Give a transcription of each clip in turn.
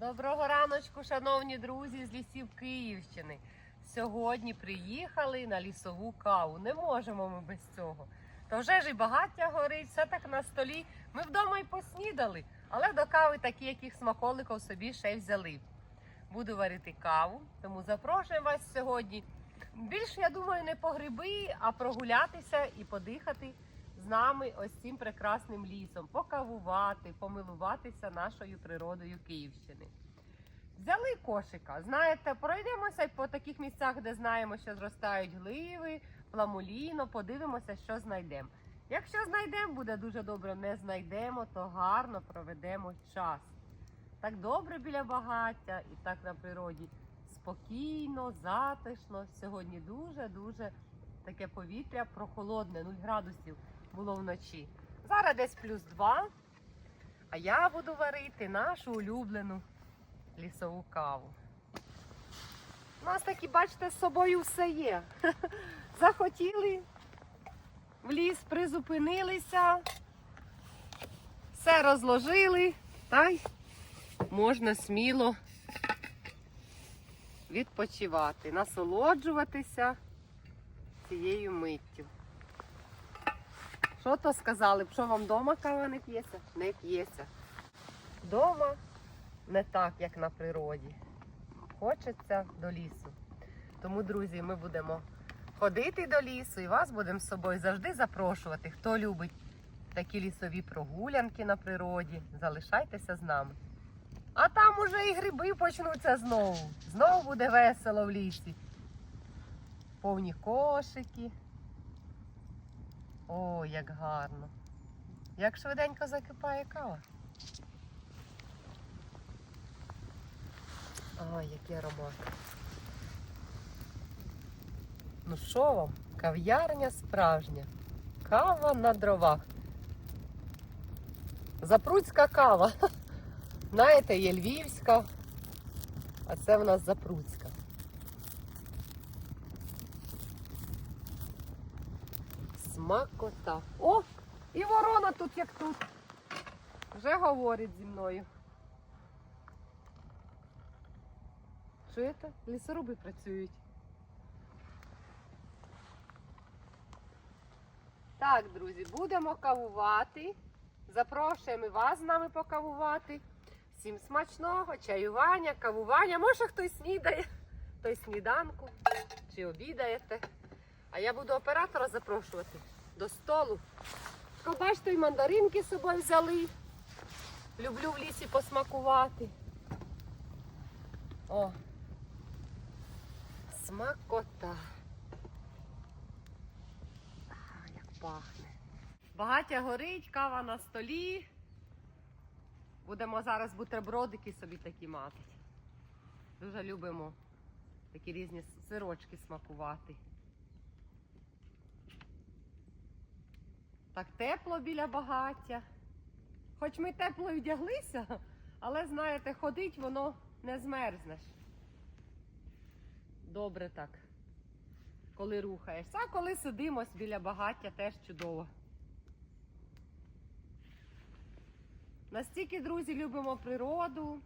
Доброго раночку, шановні друзі з лісів Київщини. Сьогодні приїхали на лісову каву. Не можемо ми без цього. То вже ж і багаття горить, все так на столі. Ми вдома й поснідали, але до кави такі, яких смаколиків собі ще й взяли. Буду варити каву, тому запрошуємо вас сьогодні. Більше, я думаю, не по гриби, а прогулятися і подихати нами ось цим прекрасним лісом, покавувати, помилуватися нашою природою Київщини. Взяли кошика. Знаєте, пройдемося по таких місцях, де знаємо, що зростають гливи, пламуліно, подивимося, що знайдемо. Якщо знайдемо, буде дуже добре. Не знайдемо, то гарно проведемо час. Так добре біля багаття і так на природі. Спокійно, затишно. Сьогодні дуже-дуже таке повітря прохолодне, 0 градусів було вночі. Зараз десь плюс 2. А я буду варити нашу улюблену лісову каву. У нас такі, бачите, з собою все є. Захотіли, в ліс призупинилися, все розложили, та й можна сміло відпочивати, насолоджуватися цією миттю. Що то сказали? Що вам вдома кава не п'ється? Не п'ється. Дома не так, як на природі. Хочеться до лісу. Тому, друзі, ми будемо ходити до лісу і вас будемо з собою завжди запрошувати. Хто любить такі лісові прогулянки на природі, залишайтеся з нами. А там уже і гриби почнуться знову. Знову буде весело в лісі. Повні кошики. О, як гарно. Як швиденько закипає кава. Ой, який аромат. Ну що вам? Кав'ярня справжня. Кава на дровах. Запруцька кава. Знаєте, є львівська, а це в нас запруцька. Смакота. О! І ворона тут, як тут. Вже говорить зі мною. Чуєте? Лісоруби працюють. Так, друзі, будемо кавувати. Запрошуємо вас з нами покавувати. Всім смачного, чаювання, кавування. Може хтось снідає, той сніданку чи обідаєте. А я буду оператора запрошувати до столу. Бачите, і мандаринки з собою взяли. Люблю в лісі посмакувати. О, смакота. А, як пахне. Багаття горить, кава на столі. Будемо зараз бутербродики собі такі мати. Дуже любимо такі різні сирочки смакувати. Так тепло біля багаття. Хоч ми тепло вдяглися, але знаєте, ходить воно не змерзнеш. Добре так, коли рухаєшся. А коли сидимось біля багаття, теж чудово. Настільки, друзі, любимо природу,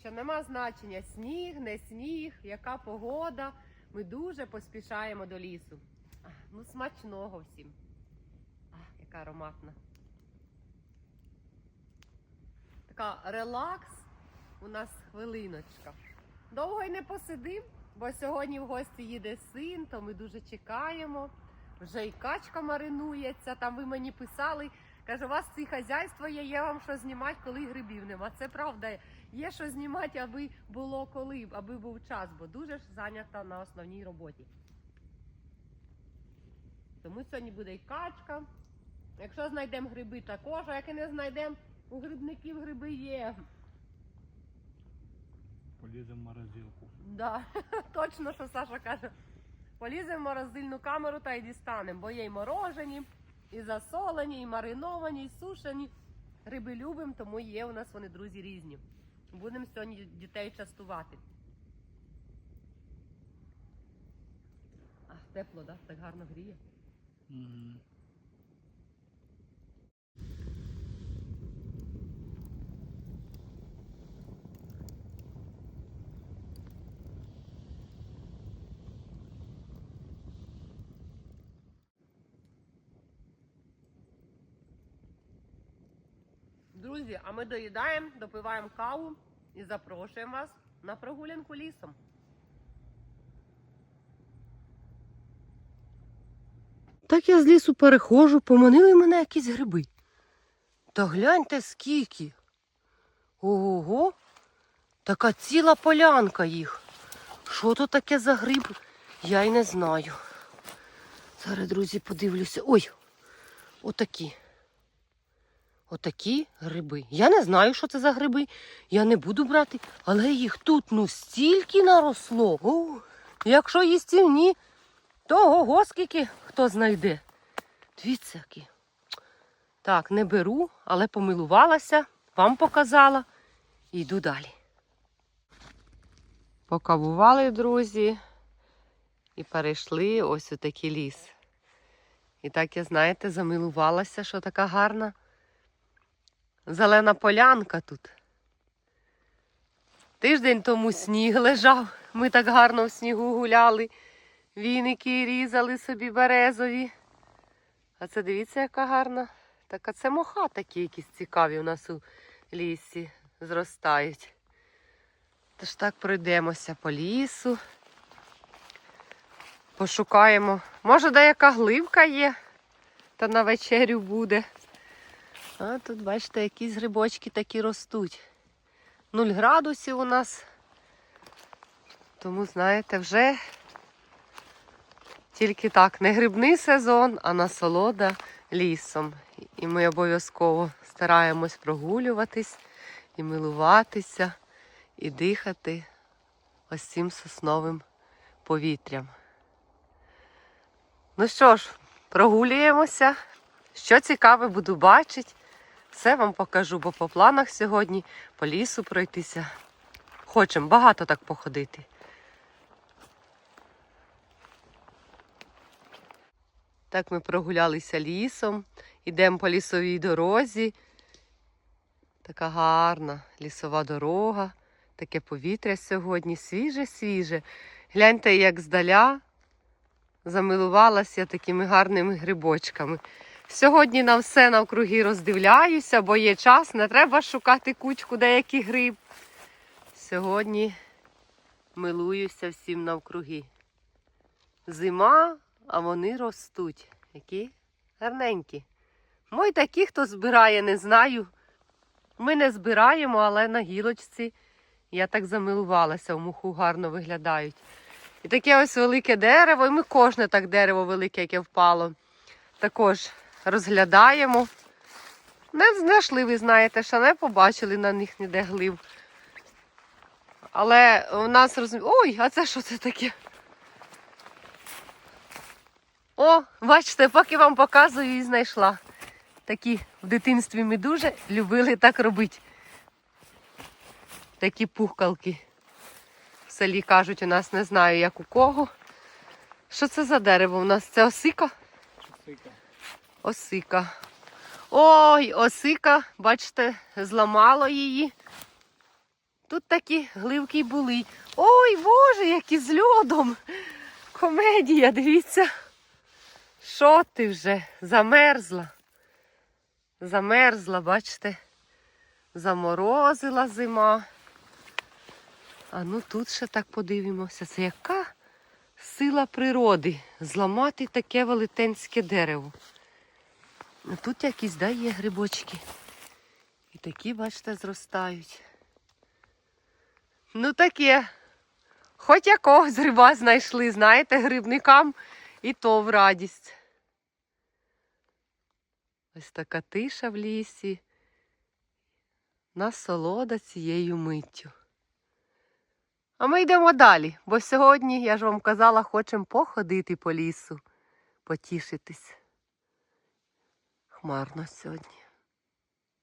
що нема значення сніг, не сніг, яка погода. Ми дуже поспішаємо до лісу. Ну, смачного всім. А, яка ароматна. Така релакс у нас хвилиночка. Довго й не посидим, бо сьогодні в гості їде син, то ми дуже чекаємо. Вже і качка маринується. Там ви мені писали. Каже, у вас ці хазяйство є, є вам що знімати, коли грибів нема. Це правда, є що знімати, аби було коли, аби був час, бо дуже ж зайнята на основній роботі. Тому сьогодні буде і качка. Якщо знайдемо гриби, також, а як і не знайдемо, у грибників гриби є. Поліземо в морозилку. Да, точно, що Саша каже. Поліземо в морозильну камеру та й дістанемо, бо є й морожені, і засолені, і мариновані, і сушені. Гриби любимо, тому є у нас вони, друзі, різні. Будемо сьогодні дітей частувати. А, тепло, да? так гарно гріє. Угу. Друзі, а ми доїдаємо, допиваємо каву і запрошуємо вас на прогулянку лісом. Так я з лісу перехожу, поманили мене якісь гриби. Та гляньте скільки. Ого, така ціла полянка їх. Що то таке за гриб? Я й не знаю. Зараз, друзі, подивлюся. Ой, отакі. Отакі гриби. Я не знаю, що це за гриби. Я не буду брати, але їх тут ну стільки наросло. О, якщо їстівні, то ого, скільки хто знайде. Дивіться, які. Так, не беру, але помилувалася, вам показала йду далі. Покавували, друзі, і перейшли ось у такий ліс. І так я, знаєте, замилувалася, що така гарна зелена полянка тут. Тиждень тому сніг лежав, ми так гарно в снігу гуляли, віники різали собі березові. А це дивіться, яка гарна. Так, а це моха такі якісь цікаві у нас у лісі зростають. Тож так пройдемося по лісу. Пошукаємо. Може, деяка гливка є, та на вечерю буде. А тут, бачите, якісь грибочки такі ростуть. Нуль градусів у нас. Тому, знаєте, вже тільки так, не грибний сезон, а насолода лісом. І ми обов'язково стараємось прогулюватись і милуватися, і дихати ось цим сосновим повітрям. Ну що ж, прогулюємося. Що цікаве буду бачити, все вам покажу, бо по планах сьогодні по лісу пройтися. Хочемо багато так походити. Так ми прогулялися лісом, йдемо по лісовій дорозі. Така гарна лісова дорога, таке повітря сьогодні свіже-свіже. Гляньте, як здаля замилувалася такими гарними грибочками. Сьогодні на все навкруги роздивляюся, бо є час, не треба шукати кучку деякий гриб. Сьогодні милуюся всім навкруги. Зима, а вони ростуть. Які гарненькі. Мой такі, хто збирає, не знаю. Ми не збираємо, але на гілочці я так замилувалася, в муху гарно виглядають. І таке ось велике дерево, і ми кожне так дерево велике, яке впало, також розглядаємо. Не знайшли, ви знаєте, що не побачили на них ніде глив. Але у нас розумі... Ой, а це що це таке? О, бачите, поки вам показую і знайшла. Такі в дитинстві ми дуже любили так робити. Такі пухкалки. В селі кажуть, у нас не знаю, як у кого. Що це за дерево у нас? Це осика? Сика. Осика. Ой, осика, бачите, зламало її. Тут такі гливки були. Ой, Боже, які з льодом. Комедія, дивіться. Що ти вже? Замерзла. Замерзла, бачите? Заморозила зима. А ну тут ще так подивимося. Це яка сила природи зламати таке велетенське дерево. Тут якісь да, є грибочки. І такі, бачите, зростають. Ну таке. Хоч якогось гриба знайшли, знаєте, грибникам і то в радість. Ось така тиша в лісі. Насолода цією миттю. А ми йдемо далі, бо сьогодні, я ж вам казала, хочемо походити по лісу, потішитись. Хмарно сьогодні.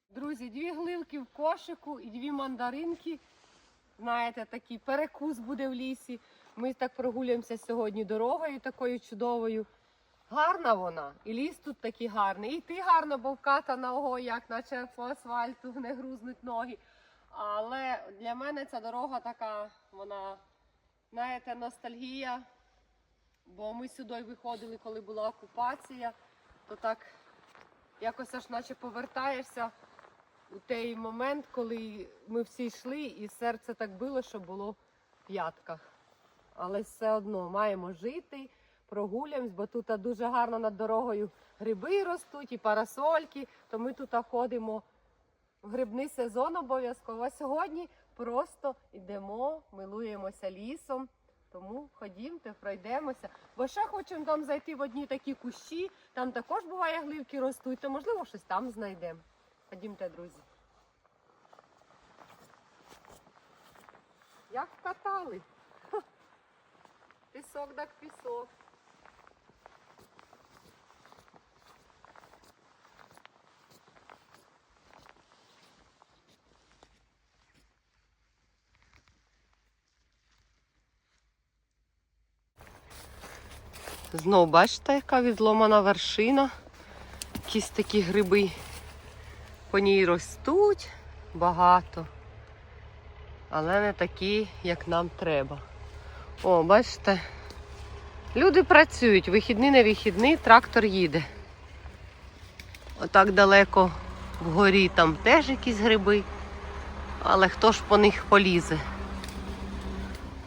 Друзі, дві гливки в кошику і дві мандаринки. Знаєте, такий перекус буде в лісі. Ми так прогулюємося сьогодні дорогою такою чудовою. Гарна вона. І ліс тут такий гарний. І йти гарно, бо вкатана ого, як наче по асфальту не грузнуть ноги. Але для мене ця дорога така, вона, знаєте, ностальгія. Бо ми сюди виходили, коли була окупація, то так якось аж наче повертаєшся у той момент, коли ми всі йшли, і серце так било, що було в п'ятках. Але все одно маємо жити, прогулямось, бо тут дуже гарно над дорогою гриби ростуть і парасольки, то ми тут ходимо в грибний сезон обов'язково. А сьогодні просто йдемо, милуємося лісом. Тому ходімте, пройдемося. Бо ще хочемо там зайти в одні такі кущі, там також буває гливки ростуть, то можливо щось там знайдемо. Ходімте, друзі. Як вкатали? Пісок так пісок. Знов бачите, яка відломана вершина. Якісь такі гриби по ній ростуть багато. Але не такі, як нам треба. О, бачите, люди працюють, вихідний не вихідний, трактор їде. Отак далеко вгорі там теж якісь гриби. Але хто ж по них полізе?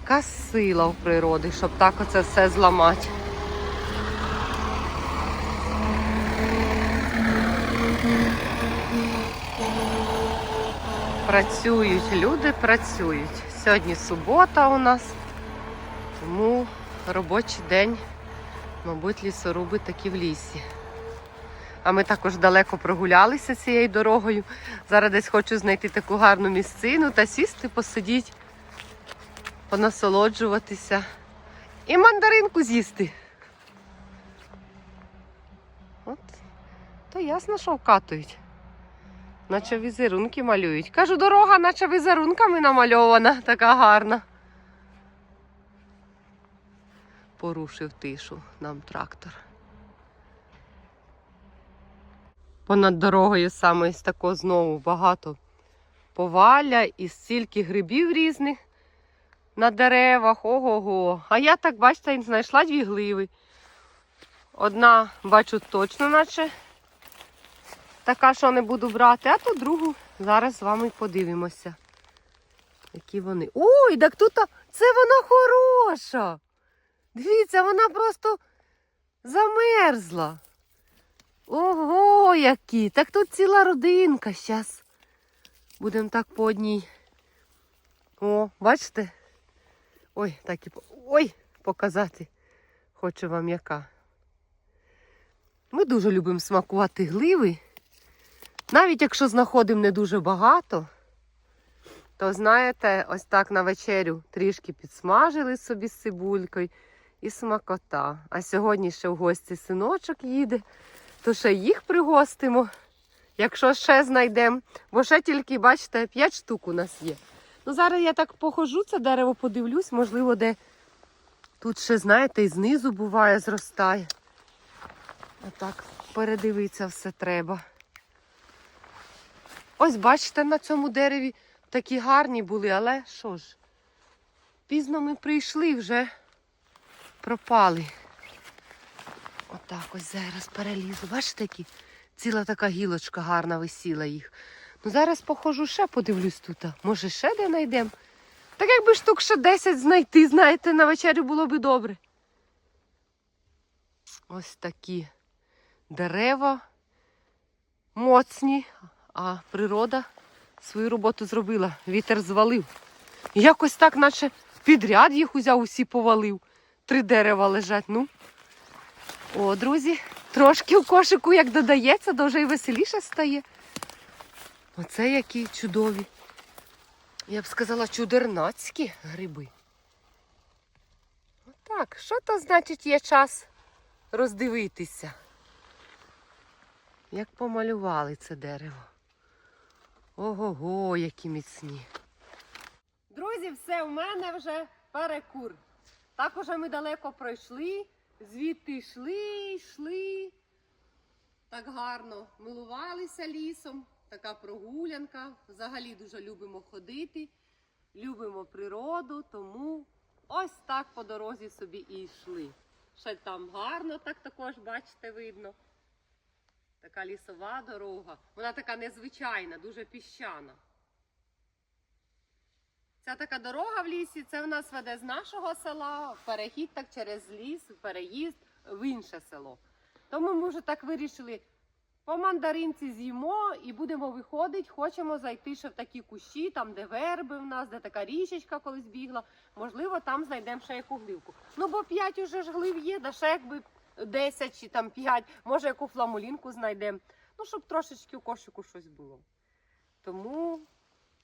Яка сила в природі, щоб так оце все зламати. Працюють, люди працюють. Сьогодні субота у нас, тому робочий день, мабуть, лісоруби такі в лісі. А ми також далеко прогулялися цією дорогою. Зараз десь хочу знайти таку гарну місцину та сісти, посидіти, понасолоджуватися і мандаринку з'їсти. От, то ясно, що вкатують. Наче візерунки малюють. Кажу, дорога, наче візерунками намальована, така гарна. Порушив тишу нам трактор. Понад дорогою саме з такого знову багато повалля і стільки грибів різних на деревах. Ого-го. А я так, бачите, знайшла дві гливи. Одна, бачу, точно, наче така, що не буду брати, а ту другу зараз з вами подивимося. Які вони. Ой, так тут це вона хороша. Дивіться, вона просто замерзла. Ого, які! Так тут ціла родинка зараз. Будемо так по одній. О, бачите? Ой, так і Ой, показати. Хочу вам яка. Ми дуже любимо смакувати гливи. Навіть якщо знаходимо не дуже багато, то знаєте, ось так на вечерю трішки підсмажили собі з цибулькою і смакота. А сьогодні ще в гості синочок їде, то ще їх пригостимо, якщо ще знайдемо. Бо ще тільки, бачите, 5 штук у нас є. Ну, зараз я так похожу, це дерево подивлюсь, можливо, де тут ще, знаєте, і знизу буває, зростає. Отак передивитися все треба. Ось бачите, на цьому дереві такі гарні були, але що ж, пізно ми прийшли, вже пропали. Отак ось зараз перелізу. Бачите, які ціла така гілочка гарна висіла їх. Ну зараз походжу ще подивлюсь тут. Може ще де знайдемо. Так якби штук ще 10 знайти, знаєте, на вечерю було би добре. Ось такі дерева моцні, а природа свою роботу зробила. Вітер звалив. Якось так, наче підряд їх узяв, усі повалив. Три дерева лежать. Ну. О, друзі, трошки в кошику, як додається, вже і веселіше стає. Оце які чудові. Я б сказала, чудернацькі гриби. Отак, що то значить є час роздивитися? Як помалювали це дерево. Ого-го, які міцні. Друзі, все, в мене вже перекур. Так уже ми далеко пройшли, звідти йшли, йшли. Так гарно милувалися лісом. Така прогулянка. Взагалі дуже любимо ходити, любимо природу, тому ось так по дорозі собі і йшли. Ще там гарно, так також, бачите, видно. Так така лісова дорога. Вона така незвичайна, дуже піщана. Ця така дорога в лісі, це в нас веде з нашого села, перехід так через ліс, переїзд в інше село. Тому ми вже так вирішили. По мандаринці з'їмо і будемо виходити. Хочемо зайти ще в такі кущі, там де верби в нас, де така річечка колись бігла. Можливо, там знайдемо ще яку гливку. Ну, бо п'ять уже ж глив є, да ще якби 10 чи там 5, може яку фламулінку знайдемо. Ну, щоб трошечки у кошику щось було. Тому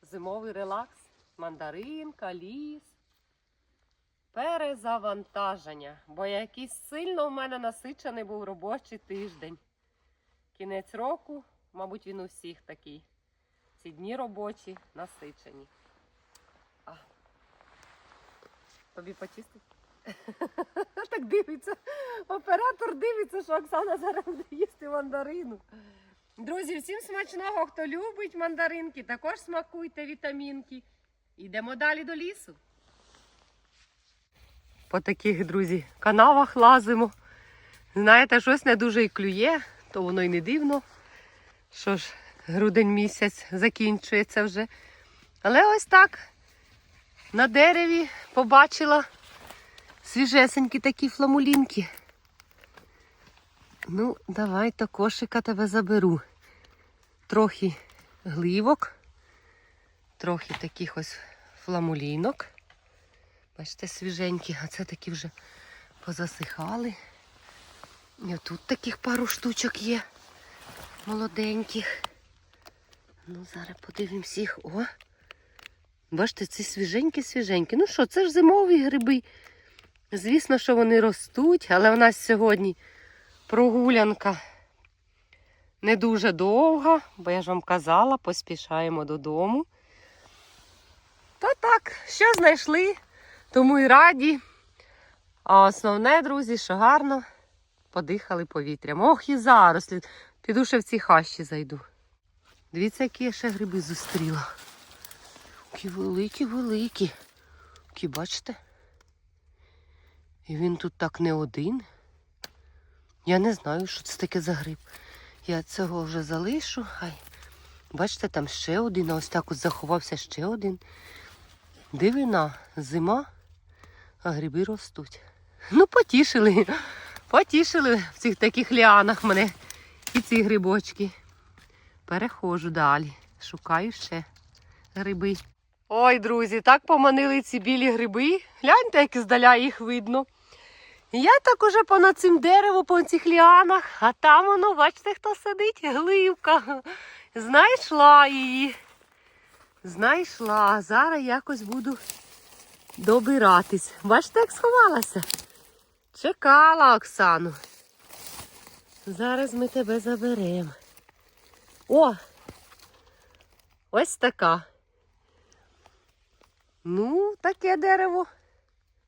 зимовий релакс, мандаринка, ліс. Перезавантаження, бо якийсь сильно в мене насичений був робочий тиждень. Кінець року, мабуть, він у всіх такий. Ці дні робочі насичені. А. Тобі почистить? так дивиться. Оператор дивиться, що Оксана зараз буде їсти мандарину. Друзі, всім смачного, хто любить мандаринки, також смакуйте вітамінки. Йдемо далі до лісу. По таких, друзі, канавах лазимо. Знаєте, щось не дуже і клює, то воно й не дивно. Що ж, грудень місяць закінчується вже. Але ось так. На дереві побачила свіжесенькі такі фламулінки. Ну, давай то кошика тебе заберу. Трохи гливок, трохи таких ось фламулінок. Бачите, свіженькі, а це такі вже позасихали. І тут таких пару штучок є. Молоденьких. Ну, зараз подивимось їх. О! Бачите, ці свіженькі-свіженькі. Ну що, це ж зимові гриби. Звісно, що вони ростуть, але в нас сьогодні прогулянка не дуже довга, бо я ж вам казала, поспішаємо додому. Та так, що знайшли, тому і раді. А основне, друзі, що гарно подихали повітрям. Ох, і зарослі. Піду ще в ці хащі зайду. Дивіться, які я ще гриби зустріла. Які великі, великі. Які, бачите? І він тут так не один. Я не знаю, що це таке за гриб. Я цього вже залишу. Хай. Бачите, там ще один, а ось так от заховався ще один. Дивина, зима, а гриби ростуть. Ну, потішили. Потішили в цих таких ліанах мене і ці грибочки. Переходжу далі. Шукаю ще гриби. Ой, друзі, так поманили ці білі гриби. Гляньте, як здаля їх видно. Я так уже понад цим деревом, по цих ліанах, а там воно, бачите, хто сидить? Гливка. Знайшла її. Знайшла. Зараз якось буду добиратись. Бачите, як сховалася? Чекала Оксану. Зараз ми тебе заберемо. О! Ось така. Ну, таке дерево.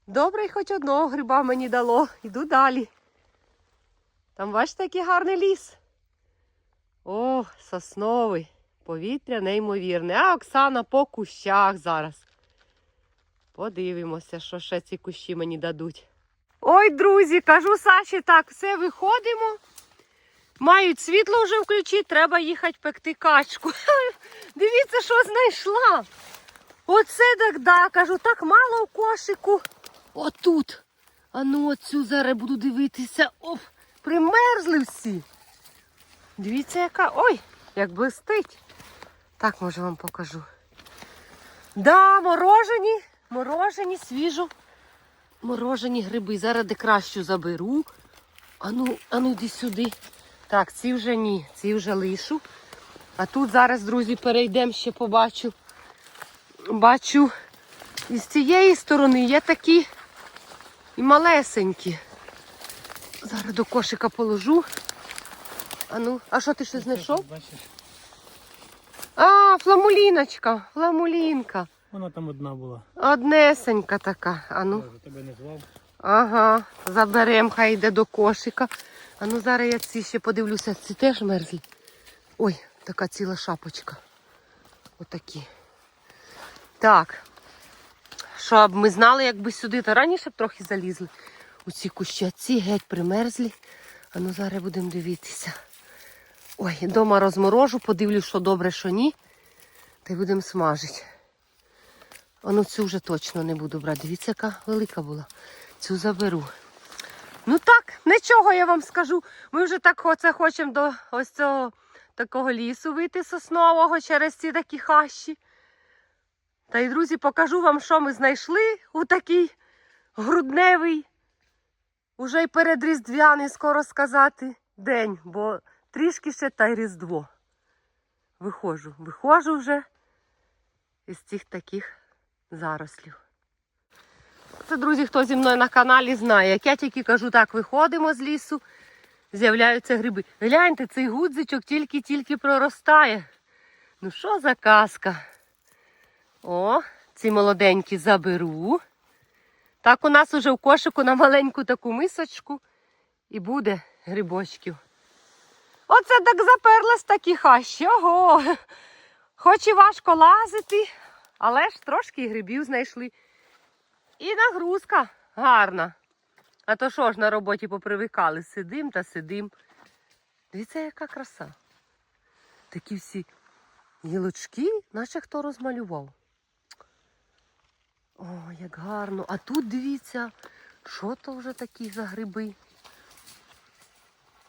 Добре, хоч одного гриба мені дало. Йду далі. Там бачите, який гарний ліс. О, сосновий. Повітря неймовірне. А Оксана по кущах зараз. Подивимося, що ще ці кущі мені дадуть. Ой, друзі, кажу Саші, так, все виходимо. Мають світло вже включити, треба їхати пекти качку. Дивіться, що знайшла. Оце так да, кажу, так мало в кошику. Отут. А ну оцю зараз буду дивитися. Оп, примерзли всі. Дивіться, яка. Ой, як блистить. Так, може вам покажу. Да, морожені, морожені, свіжо. Морожені гриби. Зараз де кращу заберу. Ану, ану, йди сюди. Так, ці вже ні, ці вже лишу. А тут зараз, друзі, перейдемо ще побачу. Бачу, і з цієї сторони є такі і малесенькі. Зараз до кошика положу. А ну, а що ти ще знайшов? А, фламуліночка, фламулінка. вона там одна була. Однесенька така. А ну. Я тебе не звав. Ага, заберем, хай йде до кошика. А ну зараз я ці ще подивлюся, ці теж мерзлі. Ой, така ціла шапочка. Отакі. Так. Щоб ми знали, якби сюди, то раніше б трохи залізли у ці кущі. А ці геть примерзлі. А ну зараз будемо дивитися. Ой, дома розморожу, подивлюсь, що добре, що ні. Та й будемо смажити. А ну цю вже точно не буду брати. Дивіться, яка велика була. Цю заберу. Ну так, нічого я вам скажу. Ми вже так оце хочемо до ось цього такого лісу вийти соснового через ці такі хащі. Та й, друзі, покажу вам, що ми знайшли у такий грудневий, уже й передріздвяний, скоро сказати, день, бо трішки ще та й Різдво. Виходжу, виходжу вже із цих таких зарослів. Це, друзі, хто зі мною на каналі знає, як я тільки кажу, так, виходимо з лісу, з'являються гриби. Гляньте, цей гудзичок тільки-тільки проростає. Ну що за казка? О, ці молоденькі заберу. Так у нас уже в кошику на маленьку таку мисочку і буде грибочків. Оце так заперлась такі хащі. Ого. Хоч і важко лазити, але ж трошки грибів знайшли. І нагрузка гарна. А то що ж на роботі попривикали? Сидим та сидим. Дивіться, яка краса. Такі всі гілочки, наче хто розмалював. О, як гарно. А тут дивіться, що то вже такі за гриби.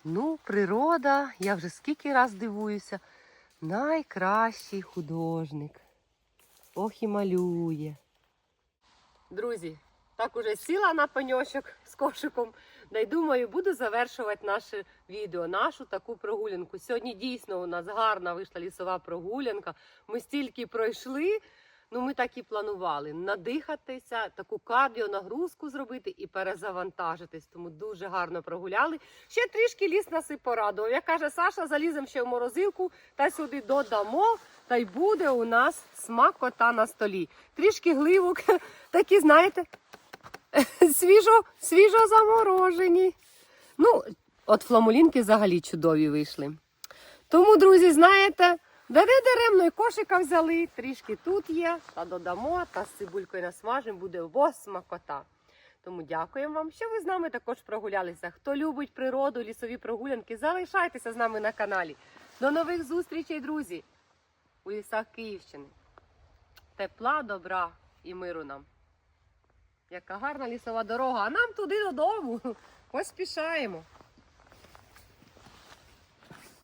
Ну, природа, я вже скільки раз дивуюся. Найкращий художник. Ох і малює. Друзі, так уже сіла на пеньочок з кошиком. Да й думаю, буду завершувати наше відео, нашу таку прогулянку. Сьогодні дійсно у нас гарна вийшла лісова прогулянка. Ми стільки пройшли. Ну, ми так і планували надихатися, таку кардіонагрузку зробити і перезавантажитись. Тому дуже гарно прогуляли. Ще трішки ліс нас і порадував. Як каже Саша, заліземо ще в морозилку та сюди додамо. Та й буде у нас смакота на столі. Трішки гливок, такі, знаєте, свіжо, свіжо заморожені. Ну, от фламулінки взагалі чудові вийшли. Тому, друзі, знаєте, дари даремно і кошика взяли, трішки тут є, та додамо, та з цибулькою насмажимо, буде ось смакота. Тому дякуємо вам, що ви з нами також прогулялися. Хто любить природу, лісові прогулянки, залишайтеся з нами на каналі. До нових зустрічей, друзі! У лісах Київщини. Тепла, добра і миру нам. Яка гарна лісова дорога, а нам туди додому. Поспішаємо.